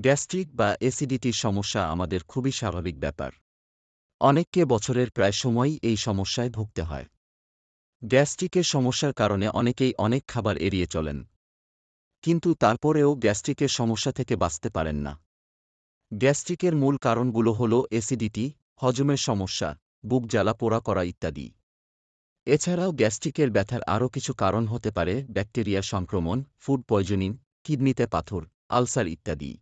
Gastric বা অ্যাসিডিটির সমস্যা আমাদের খুবই স্বাভাবিক ব্যাপার। অনেককে বছরের প্রায় সময়ই এই সমস্যায় ভুগতে হয়। গ্যাস্ট্রিকের সমস্যার কারণে অনেকেই অনেক খাবার এড়িয়ে চলেন। কিন্তু তারপরেও গ্যাস্ট্রিকের সমস্যা থেকে বাঁচতে পারেন না। গ্যাস্ট্রিকের মূল কারণগুলো হল অ্যাসিডিটি, হজমের সমস্যা, বুক জ্বালা পোড়া করা ইত্যাদি। এছাড়াও গ্যাস্ট্রিকের ব্যথার আরও কিছু কারণ হতে পারে, ব্যাকটেরিয়া সংক্রমণ, ফুড পয়জনিং, কিডনিতে পাথর, আলসার ইত্যাদি।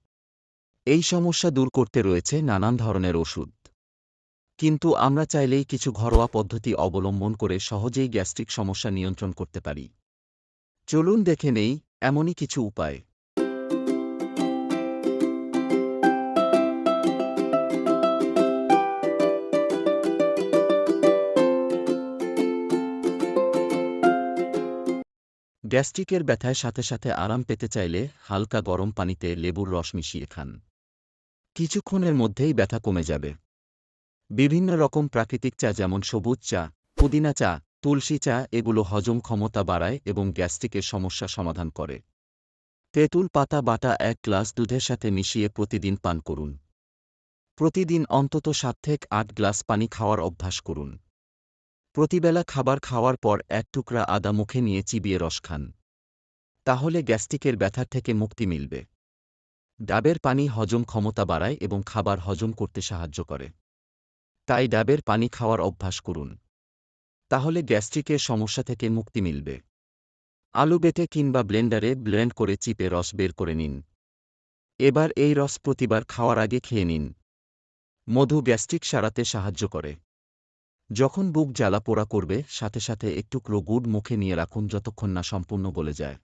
এই সমস্যা দূর করতে রয়েছে নানান ধরনের ওষুধ। কিন্তু আমরা চাইলেই কিছু ঘরোয়া পদ্ধতি অবলম্বন করে সহজেই গ্যাস্ট্রিক সমস্যা নিয়ন্ত্রণ করতে পারি। চলুন দেখে নেই এমনই কিছু উপায়। গ্যাস্ট্রিকের ব্যথায় সাথে সাথে আরাম পেতে চাইলে হালকা গরম পানিতে লেবুর রস মিশিয়ে খান। কিছুক্ষণের মধ্যেই ব্যথা কমে যাবে। বিভিন্ন রকম প্রাকৃতিক চা যেমন সবুজ চা, পুদিনা চা, তুলসী চা, এগুলো হজম ক্ষমতা বাড়ায় এবং গ্যাস্ট্রিকের সমস্যা সমাধান করে। তেঁতুল পাতা বাটা এক গ্লাস দুধের সাথে মিশিয়ে প্রতিদিন পান করুন। প্রতিদিন অন্তত সাত থেকে আট গ্লাস পানি খাওয়ার অভ্যাস করুন। প্রতিবেলা খাবার খাওয়ার পর এক টুকরা আদা মুখে নিয়ে চিবিয়ে রস খান। তাহলে গ্যাস্ট্রিকের ব্যথার থেকে মুক্তি মিলবে। ডাবের পানি হজম ক্ষমতা বাড়ায় এবং খাবার হজম করতে সাহায্য করে। তাই ডাবের পানি খাওয়ার অভ্যাস করুন। তাহলে গ্যাস্ট্রিকের সমস্যা থেকে মুক্তি মিলবে। আলু বেটে কিংবা ব্লেন্ডারে ব্লেন্ড করে চিপে রস বের করে নিন। এবার এই রস প্রতিবার খাওয়ার আগে খেয়ে নিন। মধু গ্যাস্ট্রিক সারাতে সাহায্য করে। যখন বুক জ্বালা পোড়া করবে, সাথে সাথে একটুকরো গুড় মুখে নিয়ে রাখুন যতক্ষণ না সম্পূর্ণ বলে যায়।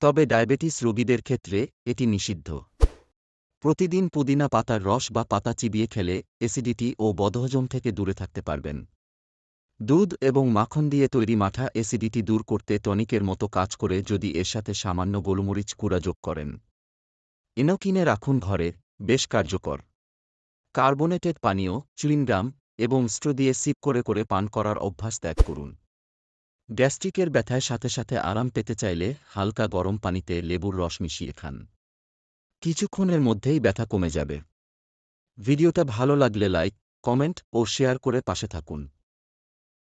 তবে ডায়াবেটিস রোগীদের ক্ষেত্রে এটি নিষিদ্ধ। প্রতিদিন পুদিনা পাতার রস বা পাতা চিবিয়ে খেলে অ্যাসিডিটি ও বদহজম থেকে দূরে থাকতে পারবেন। দুধ এবং মাখন দিয়ে তৈরি মাঠা অ্যাসিডিটি দূর করতে টনিকের মতো কাজ করে যদি এর সাথে সামান্য গোলমরিচ কুড়া যোগ করেন। এনও কিনে রাখুন ঘরে, বেশ কার্যকর। কার্বোনেটেড পানীয়, চুইংগাম এবং স্ট্রো দিয়ে সিপ করে করে পান করার অভ্যাস ত্যাগ করুন। গ্যাস্ট্রিকের ব্যথায় সাথে সাথে আরাম পেতে চাইলে হালকা গরম পানিতে লেবুর রস মিশিয়ে খান। কিছুক্ষণের মধ্যেই ব্যথা কমে যাবে। ভিডিওটা ভালো লাগলে লাইক, কমেন্ট ও শেয়ার করে পাশে থাকুন।